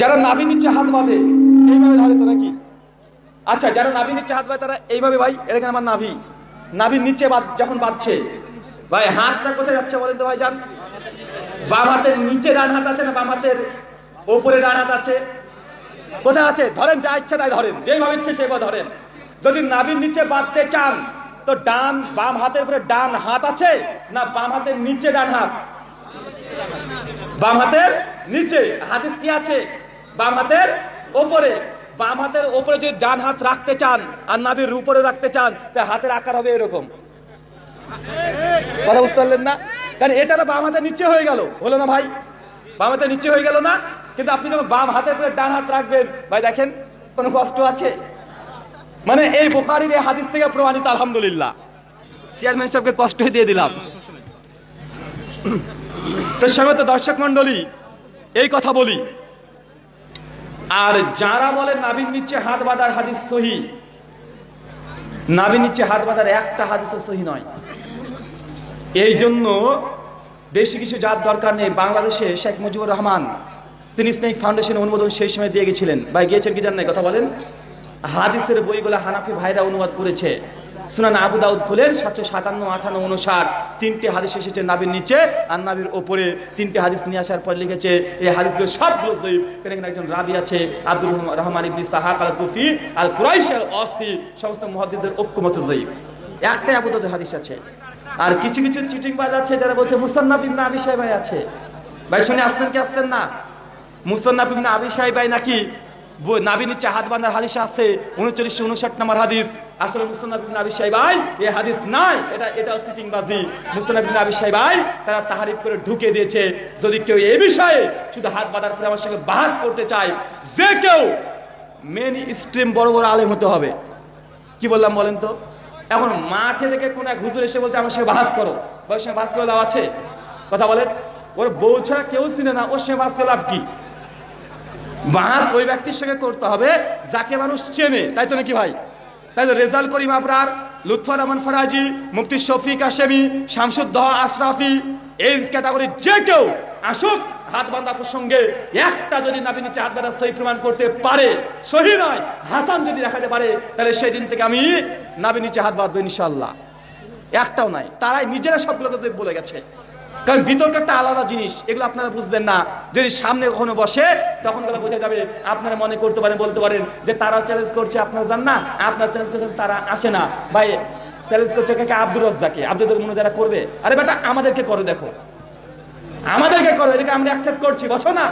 যারা নাভি নিচে হাত বাঁধে, এইভাবে ধরে তো নাকি আচ্ছা যারা নাভি নিচে হাত বাঁধে, তারা এইভাবে ভাই এখানে আমার নাভি? নাভির নিচে যখন বাঁধছে, ভাই, হাতটা কোথায় যাচ্ছে বলেন তো ভাই, যান। বাম হাতের নিচে ডান হাত আছে না বাম হাতের ওপরে ডান হাত আছে? কোথায় আছে? ধরেন, যা ইচ্ছা তাই ধরেন, যেইভাবে ইচ্ছে সেভাবে ধরেন। যদি নাভির নিচে বাঁধতে চান, তো ডান, বাম হাতের উপরে ডান হাত আছে না বাম হাতের নিচে ডান হাত? বাম হাতের নিচে, হাদিস কি আছে? বাম হাতের ওপরে বাম হাতের ওপরে যদি ডান হাত রাখতে চান আর নাভির উপরে রাখতে চান, তা হাতের আকার হবে এরকম। কথা বুঝতে পারলেন না? কারণ এটা বাম হাতের নিচে হয়ে গেল। হলো না ভাই? বাম হাতের নিচে হয়ে গেল না? কিন্তু আপনি যখন বাম হাতের উপরে ডান হাত রাখবেন, ভাই দেখেন, কোনো কষ্ট আছে? মানে এই বোখারির এই হাদিস থেকে প্রমাণিত, আলহামদুলিল্লাহ। চেয়ারম্যান সাহেবকে কষ্টই দিয়ে দিলাম। তো সঙ্গে তো দর্শক মন্ডলী এই কথা বলি। আর যারা বলে নাবিন নিচে হাত বাঁধার হাদিস সহি নাবিন নিচে হাত বাঁধার একটা হাদিসও সহি নয়। এই জন্য বেশি কিছু যার দরকার নেই, বাংলাদেশে শেখ মুজিবুর রহমান, তিনি স্নেক ফাউন্ডেশন অনুমোদন সেই সময় দিয়ে গেছিলেন। বা গিয়েছেন কি জানেন কথা বলেন। হাদিসের বইগুলো হানাফি ভাইরা অনুবাদ করেছে। সুনান আবু দাউদ খুলেন, সাতশো সাতান্ন, আঠান্ন, উনষাট। তিনটে হাদিস এসেছে নাবির নিচে, আর নাবির ওপরে তিনটে হাদিস নিয়ে আসার পর লিখেছে, এই হাদিসগুলো সবগুলো জয়ীব। এখানে একজন রাবি আছে, আব্দুর রহমান- ইবনি সাহাক আল কুফি আল কুরাইশ আল অস্তি সমস্ত মহাদিসদের ঐক্যমত জয়ীব। একটাই আবু দাউদের হাদিস আছে। আর কিছু কিছু চিটিং বাজ আছে, যারা বলছে, মুসান্নাফ ইবনে আবি সাহেবাই আছে। ভাই, শুনে আসছেন কি আসছেন না? মুসান্নাফ ইবনে আবি সাহেবাই নাকি? ব- নাভি নিচে হাত বাঁধার হাদিস আছে, উনচল্লিশশো উনষাট নম্বর হাদিস। আসলে মুসান্নাফ ইবনে আবি সাহেবাই এই হাদিস নাই। এটা এটা সিটিং বাজি। মুসান্নাফ ইবনে আবি সাহেবাই তারা তাহারিফ করে ঢুকে দিয়েছে। যদি কেউ এই বিষয়ে শুধু হাত বাঁধার পরে আমার সঙ্গে বাহাস করতে চায়, যে কেউ মেন স্ট্রিম বড় বড় আলেম হতে হবে। কি বললাম বলেন তো? এখন মাঠে থেকে কোন এক হুজুর এসে বলছে, আমার সঙ্গে বাহাস করো। ওর সঙ্গে বাহাস করে লাভ আছে? কথা বলেন। ওর বউ ছাড়া কেউ চিনে না, ওর সঙ্গে বাহাস করে লাভ কি? বাহাস ওই ব্যক্তির সঙ্গে করতে হবে, যাকে মানুষ চেনে। তাই তো নাকি ভাই? তাই তো রেজাল করিম আবরার লুৎফর রহমান ফরাজি, মুফতি শফিক আশেমি শামসুদ্দহ আশরাফি, এই ক্যাটাগরির যে কেউ আসুক, হাত বাঁধা প্রসঙ্গে একটা যদি নাবিনী হাত বাঁধা সহি প্রমাণ করতে পারে, সহি নয়, হাসান যদি দেখাতে পারে, তাহলে সেই দিন থেকে আমি নাবিনী হাত বাঁধবো ইনশাল্লাহ একটাও নাই, তারাই নিজেরা সবগুলোকে বলে গেছে। কারণ বিতর্ক একটা আলাদা জিনিস, এগুলো আপনারা বুঝবেন না। যদি সামনে কখনো বসে, তখন তারা বোঝা যাবে, আপনারা মনে করতে পারেন, বলতে পারেন যে তারা চ্যালেঞ্জ করছে, আপনারা জান না? আপনারা চ্যালেঞ্জ করছেন, তারা আসে না। ভাই চ্যালেঞ্জ করছে কাকে আব্দুর রাজ্জাকে। আব্দুল মনে যারা করবে। আরে বেটা, আমাদেরকে করো, দেখো। আমাদেরকে করো, এদিকে আমরা অ্যাকসেপ্ট করছি, বসো না।